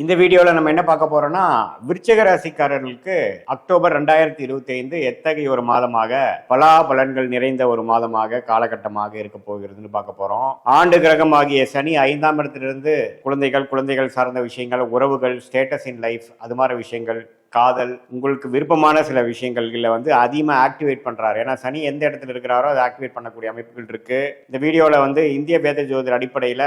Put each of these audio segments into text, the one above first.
இந்த வீடியோவில் நம்ம என்ன பார்க்க போறோம்னா விருச்சக ராசிக்காரர்களுக்கு அக்டோபர் ரெண்டாயிரத்தி இருபத்தி ஐந்து எத்தகைய ஒரு மாதமாக பலா பலன்கள் நிறைந்த ஒரு மாதமாக காலகட்டமாக இருக்க போகிறதுன்னு பார்க்க போறோம். ஆண்டு கிரகம் ஆகிய சனி ஐந்தாம் இடத்திலிருந்து குழந்தைகள் குழந்தைகள் சார்ந்த விஷயங்கள் உறவுகள் ஸ்டேட்டஸ் இன் லைஃப் அது மாதிரி விஷயங்கள் காதல் உங்களுக்கு விருப்பமான சில விஷயங்கள்ல வந்து அதிகமாக ஆக்டிவேட் பண்றாரு. ஏன்னா சனி எந்த இடத்துல இருக்கிறாரோ அதை ஆக்டிவேட் பண்ணக்கூடிய அமைப்புகள் இருக்கு. இந்த வீடியோவில் வந்து இந்திய வேத ஜோதிட அடிப்படையில்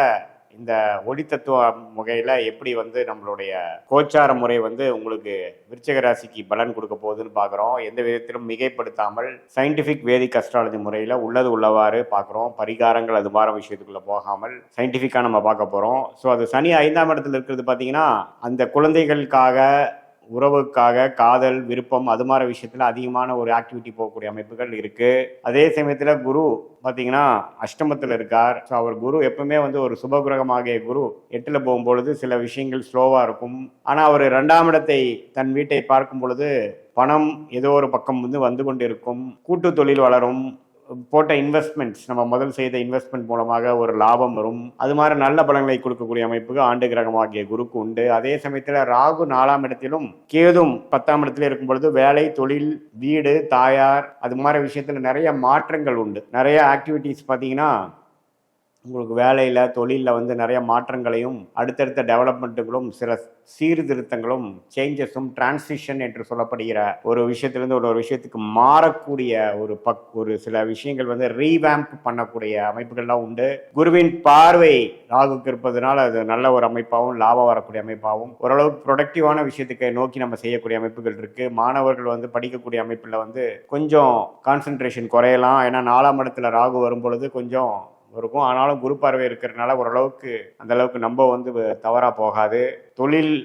இந்த ஒளி தத்துவ முகையில் எப்படி வந்து நம்மளுடைய கோச்சார முறை வந்து உங்களுக்கு விருச்சக ராசிக்கு பலன் கொடுக்க போகுதுன்னு பார்க்குறோம் எந்த விதத்திலும் மிகைப்படுத்தாமல் சயின்டிஃபிக் வேதிக் அஸ்ட்ராலஜி முறையில் உள்ளது உள்ளவாறு பார்க்குறோம் பரிகாரங்கள் அது மாதிரி விஷயத்துக்குள்ளே போகாமல் சயின்டிஃபிக்காக நம்ம பார்க்க போகிறோம் ஸோ அது சனி ஐந்தாம் இடத்துல இருக்கிறது பார்த்தீங்கன்னா அந்த குழந்தைகளுக்காக உறவுக்காக காதல் விருப்பம் அது மாதிரி விஷயத்தில் அதிகமான ஒரு ஆக்டிவிட்டி போகக்கூடிய அமைப்புகள் இருக்குது அதே சமயத்தில் குரு பார்த்தீங்கன்னா அஷ்டமத்தில் இருக்கார். ஸோ அவர் குரு எப்பவுமே வந்து ஒரு சுபகிரகமாகிய குரு எட்டில் போகும்பொழுது சில விஷயங்கள் ஸ்லோவாக இருக்கும். ஆனால் அவர் ரெண்டாம் இடத்தை தன் வீட்டை பார்க்கும் பொழுது பணம் ஏதோ ஒரு பக்கம் வந்து வந்து கொண்டிருக்கும். கூட்டு தொழில் வளரும். போட்ட இன்வெஸ்ட்மெண்ட்ஸ் நம்ம முதல் செய்த இன்வெஸ்ட்மெண்ட் மூலமாக ஒரு லாபம் வரும். அது மாதிரி நல்ல பலன்களை கொடுக்கக்கூடிய அமைப்புக்கு ஆண்டு கிரகமாகிய குருக்கு உண்டு. அதே சமயத்தில் ராகு நாலாம் இடத்திலும் கேதும் பத்தாம் இடத்துல இருக்கும் பொழுது வேலை தொழில் வீடு தாயார் அது மாதிரி விஷயத்தில் நிறைய மாற்றங்கள் உண்டு. நிறைய ஆக்டிவிட்டீஸ் பார்த்தீங்கன்னா உங்களுக்கு வேலையில் தொழிலில் வந்து நிறைய மாற்றங்களையும் அடுத்தடுத்த டெவலப்மெண்ட்டுகளும் சில சீர்திருத்தங்களும் சேஞ்சஸும் டிரான்சிஷன் என்று சொல்லப்படுகிற ஒரு விஷயத்திலேருந்து ஒரு ஒரு விஷயத்துக்கு மாறக்கூடிய ஒரு பக் ஒரு சில விஷயங்கள் வந்து ரீவேம்ப் பண்ணக்கூடிய அமைப்புகள்லாம் உண்டு. குருவின் பார்வை ராகுக்கு இருப்பதனால அது நல்ல ஒரு அமைப்பாகவும் லாபம் வரக்கூடிய அமைப்பாகவும் ஓரளவுக்கு ப்ரொடக்டிவான விஷயத்துக்கு நோக்கி நம்ம செய்யக்கூடிய அமைப்புகள் இருக்கு. மாணவர்கள் வந்து படிக்கக்கூடிய அமைப்பில் வந்து கொஞ்சம் கான்சென்ட்ரேஷன் குறையலாம். ஏன்னா நாலாம் இடத்துல ராகு வரும் பொழுது கொஞ்சம் இருக்கும். ஆனாலும் குரு பார்வை இருக்கிறதுனால ஓரளவுக்கு அந்த அளவுக்கு நம்ம வந்து தவறாக போகாது. தொழில்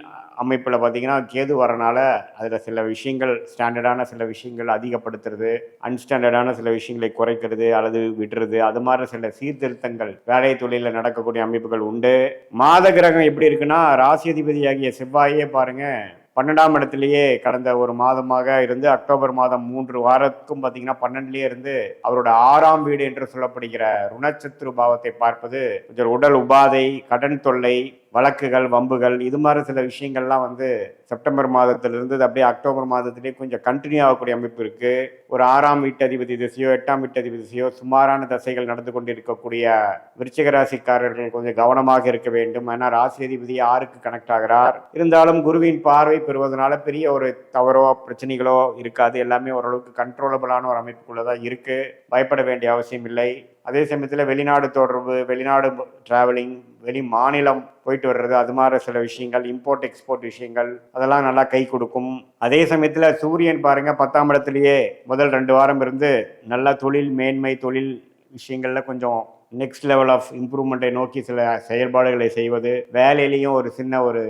அமைப்பில் பார்த்தீங்கன்னா கேது வரனால அதில் சில விஷயங்கள் ஸ்டாண்டர்டான சில விஷயங்கள் அதிகப்படுத்துறது அன்ஸ்டாண்டர்டான சில விஷயங்களை குறைக்கிறது அல்லது விடுறது அது மாதிரி சில சீர்திருத்தங்கள் வேலை தொழிலில் நடக்கக்கூடிய அமைப்புகள் உண்டு. மாத கிரகம் எப்படி இருக்குன்னா ராசி அதிபதியாகிய செவ்வாயே பாருங்கள் பன்னெண்டாம் இடத்துலயே கடந்த ஒரு மாதமாக இருந்து அக்டோபர் மாதம் மூன்று வாரத்துக்கும் பார்த்தீங்கன்னா பன்னெண்டுலேயே இருந்து அவரோட ஆறாம் வீடு என்று சொல்லப்படுகிற ருணச்சத்ரு பாவத்தை பார்ப்பது கொஞ்சம் உடல் உபாதை கடன் தொல்லை வழக்குகள் வம்புகள் இது மாதிரி சில விஷயங்கள்லாம் வந்து செப்டம்பர் மாதத்திலிருந்து அப்படியே அக்டோபர் மாதத்திலே கொஞ்சம் கண்டினியூ ஆகக்கூடிய அமைப்பு இருக்குது ஒரு ஆறாம் வீட்டதிபதி திசையோ எட்டாம் வீட்டதிபதி திசையோ சுமாரான தசைகள் நடந்து கொண்டிருக்கக்கூடிய விருச்சிக ராசிக்காரர்கள் கொஞ்சம் கவனமாக இருக்க வேண்டும். ஏன்னா ராசி அதிபதி ஆறுக்கு கனெக்ட் ஆகிறார். இருந்தாலும் குருவின் பார்வை பெறுவதனால பெரிய ஒரு தவறோ பிரச்சனைகளோ இருக்காது. எல்லாமே ஓரளவுக்கு கண்ட்ரோலபிளான ஒரு அமைப்புக்குள்ளதான் இருக்குது பயப்பட வேண்டிய அவசியம் இல்லை. அதே சமயத்தில் வெளிநாடு தொடர்பு வெளிநாடு டிராவலிங் வெளி மாநிலம் போயிட்டு வர்றது அது மாதிரி சில விஷயங்கள் இம்போர்ட் எக்ஸ்போர்ட் விஷயங்கள் அதெல்லாம் நல்லா கை கொடுக்கும். அதே சமயத்தில் சூரியன் பாருங்கள் பத்தாம் இடத்துலையே முதல் ரெண்டு வாரம் இருந்து நல்ல தொழில் மேன்மை தொழில் விஷயங்கள்ல கொஞ்சம் நெக்ஸ்ட் லெவல் ஆஃப் இம்ப்ரூவ்மெண்ட்டை நோக்கி சில செயல்பாடுகளை செய்வது வேலையிலையும் ஒரு சின்ன ஒரு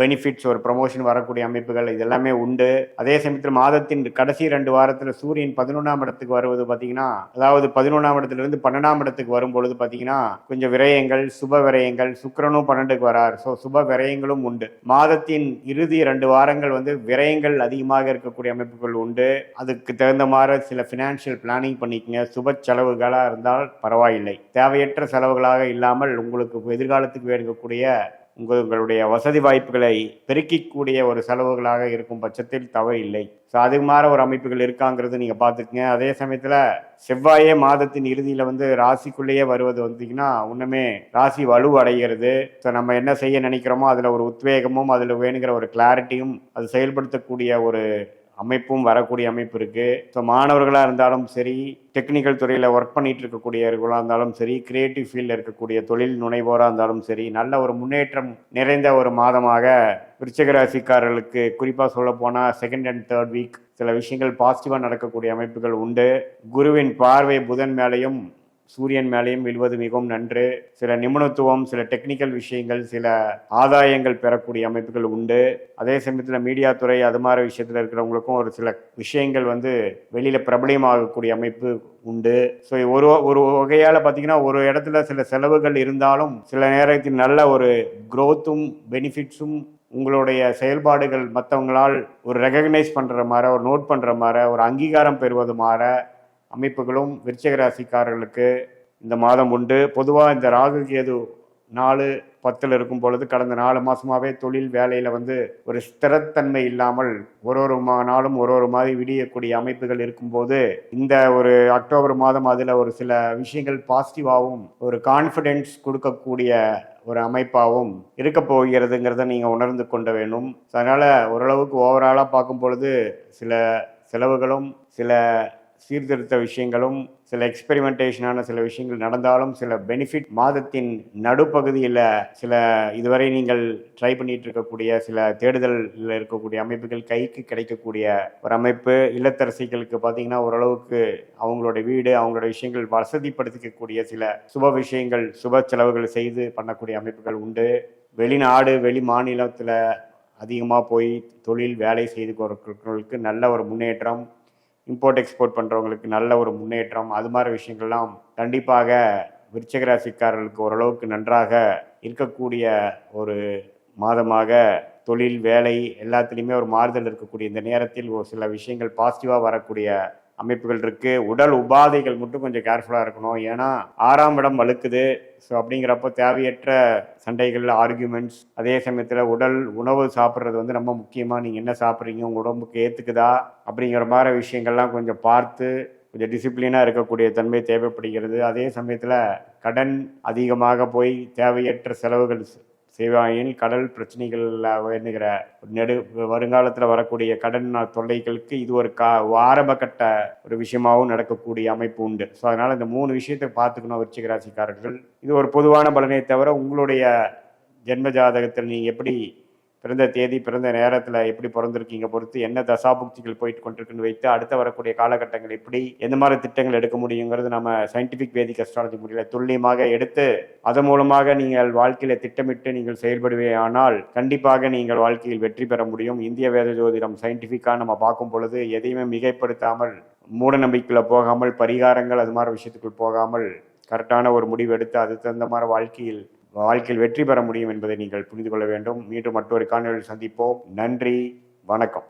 பெனிஃபிட்ஸ் ஒரு ப்ரமோஷன் வரக்கூடிய அமைப்புகள் இதெல்லாமே உண்டு. அதே சமயத்தில் மாதத்தின் கடைசி ரெண்டு வாரத்தில் சூரியன் பதினொன்றாம் இடத்துக்கு வருவது பார்த்தீங்கன்னா அதாவது பதினொன்றாம் இடத்துலேருந்து பன்னெண்டாம் இடத்துக்கு வரும்பொழுது பார்த்தீங்கன்னா கொஞ்சம் விரயங்கள் சுப விரயங்கள் சுக்கரனும் பன்னெண்டுக்கு வரார். ஸோ சுப விரயங்களும் உண்டு. மாதத்தின் இறுதி ரெண்டு வாரங்கள் வந்து விரயங்கள் அதிகமாக இருக்கக்கூடிய அமைப்புகள் உண்டு. அதுக்கு தகுந்த மாதிரி சில ஃபினான்ஷியல் பிளானிங் பண்ணிக்கங்க. சுப செலவுகளாக இருந்தால் பரவாயில்லை. தேவையற்ற செலவுகளாக இல்லாமல் உங்களுக்கு எதிர்காலத்துக்கு வேணுங்கக்கூடிய உங்களுடைய வசதி வாய்ப்புகளை பெருக்கிக்கூடிய ஒரு செலவுகளாக இருக்கும் பட்சத்தில் தவறு இல்லை. ஸோ அதுக்கு மாற ஒரு அமைப்புகள் இருக்காங்கிறது நீங்கள் பார்த்துக்குங்க. அதே சமயத்தில் செவ்வாயே மாதத்தின் இறுதியில் வந்து ராசிக்குள்ளேயே வருவது வந்தீங்கன்னா ஒன்றுமே ராசி வலு அடைகிறது. ஸோ நம்ம என்ன செய்ய நினைக்கிறோமோ அதில் ஒரு உத்வேகமும் அதில் வேணுங்கிற ஒரு கிளாரிட்டியும் அது செயல்படுத்தக்கூடிய ஒரு அமைப்பும் வரக்கூடிய அமைப்பு இருக்குது ஸோ மாணவர்களாக இருந்தாலும் சரி டெக்னிக்கல் துறையில் ஒர்க் பண்ணிட்டு இருக்கக்கூடியவர்களாக இருந்தாலும் சரி கிரியேட்டிவ் ஃபீல்டில் இருக்கக்கூடிய தொழில் முனைவோராக இருந்தாலும் சரி நல்ல ஒரு முன்னேற்றம் நிறைந்த ஒரு மாதமாக விருச்சகராசிக்காரர்களுக்கு குறிப்பாக சொல்ல போனால் செகண்ட் அண்ட் தேர்ட் வீக் சில விஷயங்கள் பாசிட்டிவாக நடக்கக்கூடிய அமைப்புகள் உண்டு. குருவின் பார்வை புதன் மேலேயும் சூரியன் மேலேயும் விழுவது மிகவும் நன்று. சில நிபுணத்துவம் சில டெக்னிக்கல் விஷயங்கள் சில ஆதாயங்கள் பெறக்கூடிய அமைப்புகள் உண்டு. அதே சமயத்தில் மீடியா துறை அது மாதிரி விஷயத்தில் இருக்கிறவங்களுக்கும் ஒரு சில விஷயங்கள் வந்து வெளியில் பிரபலியமாகக்கூடிய அமைப்பு உண்டு. ஸோ ஒரு ஒரு வகையால் பார்த்தீங்கன்னா ஒரு இடத்துல சில செலவுகள் இருந்தாலும் சில நேரத்தில் நல்ல ஒரு க்ரோத்தும் பெனிஃபிட்ஸும் உங்களுடைய செயல்பாடுகள் மற்றவங்களால் ஒரு ரெகக்னைஸ் பண்ணுற மாதிரி ஒரு நோட் பண்ணுற மாதிரி ஒரு அங்கீகாரம் பெறுவது மாதிரி அமைப்புகளும் விருச்சக ராசிக்காரர்களுக்கு இந்த மாதம் உண்டு. பொதுவாக இந்த ராகு கேது நாலு பத்தில் இருக்கும் பொழுது கடந்த நாலு மாதமாகவே தொழில் வேலையில் வந்து ஒரு ஸ்திரத்தன்மை இல்லாமல் ஒரு ஒரு மா நாளும் ஒரு ஒரு மாதிரி விடியக்கூடிய அமைப்புகள் இருக்கும்போது இந்த ஒரு அக்டோபர் மாதம் அதில் ஒரு சில விஷயங்கள் பாசிட்டிவாகவும் ஒரு கான்ஃபிடென்ஸ் கொடுக்கக்கூடிய ஒரு அமைப்பாகவும் இருக்க போகிறதுங்கிறத நீங்கள் உணர்ந்து கொண்ட வேணும். அதனால் ஓரளவுக்கு ஓவராலாக பார்க்கும் பொழுது சில செலவுகளும் சில சீர்திருத்த விஷயங்களும் சில எக்ஸ்பெரிமெண்டேஷனான சில விஷயங்கள் நடந்தாலும் சில பெனிஃபிட் மாதத்தின் நடுப்பகுதியில் சில இதுவரை நீங்கள் ட்ரை பண்ணிட்டு இருக்கக்கூடிய சில தேடுதலில் இருக்கக்கூடிய அமைப்புகள் கைக்கு கிடைக்கக்கூடிய ஒரு அமைப்பு இல்லத்தரசிகளுக்கு பார்த்தீங்கன்னா ஓரளவுக்கு அவங்களோட வீடு அவங்களோட விஷயங்கள் வசதிப்படுத்திக்கக்கூடிய சில சுப விஷயங்கள் சுப செலவுகள் செய்து பண்ணக்கூடிய அமைப்புகள் உண்டு. வெளிநாடு வெளி மாநிலத்தில் அதிகமாக போய் தொழில் வேலை செய்து கொடுக்கிறவர்களுக்கு நல்ல ஒரு முன்னேற்றம் இம்போர்ட் எக்ஸ்போர்ட் பண்ணுறவங்களுக்கு நல்ல ஒரு முன்னேற்றம். அது மாதிரி விஷயங்கள்லாம் கண்டிப்பாக விருச்சகராசிக்காரர்களுக்கு ஓரளவுக்கு நன்றாக இருக்கக்கூடிய ஒரு மாதமாக தொழில் வேலை எல்லாத்துலேயுமே ஒரு மாறுதல் இருக்கக்கூடிய இந்த நேரத்தில் ஒரு சில விஷயங்கள் பாசிட்டிவாக வரக்கூடிய அமைப்புகள் இருக்கு. உடல் உபாதைகள் மட்டும் கொஞ்சம் கேர்ஃபுல்லாக இருக்கணும். ஏன்னா ஆறாம் இடம் வலுக்குது. ஸோ அப்படிங்கிறப்போ தேவையற்ற சண்டைகள் ஆர்கியூமெண்ட்ஸ் அதே சமயத்தில் உடல் உணவு சாப்பிட்றது வந்து ரொம்ப முக்கியமாக நீங்கள் என்ன சாப்பிட்றீங்க? உங்கள் உடம்புக்கு ஏற்றுக்குதா அப்படிங்கிற மாதிரி விஷயங்கள்லாம் கொஞ்சம் பார்த்து கொஞ்சம் டிசிப்ளினாக இருக்கக்கூடிய தன்மை தேவைப்படுகிறது. அதே சமயத்தில் கடன் அதிகமாக போய் தேவையற்ற செலவுகள் செய்வாயின் கடல் பிரச்சனைகளில் வேணுகிற நெடு வருங்காலத்தில் வரக்கூடிய கடன் தொல்லைகளுக்கு இது ஒரு கா ஆரம்ப கட்ட ஒரு விஷயமாகவும் நடக்கக்கூடிய அமைப்பு உண்டு. ஸோ அதனால் இந்த மூணு விஷயத்தை பார்த்துக்கணும் விருச்சிக ராசிக்காரர்கள். இது ஒரு பொதுவான பலனை தவிர உங்களுடைய ஜென்ம ஜாதகத்தில் நீங்கள் எப்படி பிறந்த தேதி பிறந்த நேரத்தில் எப்படி பிறந்திருக்கீங்க பொறுத்து என்ன தசாபுக்திகள் போயிட்டு கொண்டிருக்குன்னு வைத்து அடுத்த வரக்கூடிய காலகட்டங்கள் எப்படி எந்த மாதிரி திட்டங்கள் எடுக்க முடியுங்கிறது நம்ம சயின்டிஃபிக் வேதிக் அஸ்ட்ராலஜி முறையில் துல்லியமாக எடுத்து அதன் மூலமாக நீங்கள் வாழ்க்கையில் திட்டமிட்டு நீங்கள் செயல்படுவேயானால் கண்டிப்பாக நீங்கள் வாழ்க்கையில் வெற்றி பெற முடியும். இந்திய வேத ஜோதிடம் சயின்டிஃபிக்காக நம்ம பார்க்கும் பொழுது எதையுமே மிகைப்படுத்தாமல் மூட நம்பிக்கையில் போகாமல் பரிகாரங்கள் அது மாதிரி விஷயத்துக்குள் போகாமல் கரெக்டான ஒரு முடிவு எடுத்து அது தகுந்த மாதிரி வாழ்க்கையில் வாழ்க்கையில் வெற்றி பெற முடியும் என்பதை நீங்கள் புரிந்து கொள்ள வேண்டும். மீண்டும் மற்றொரு காணொலியில் சந்திப்போம். நன்றி. வணக்கம்.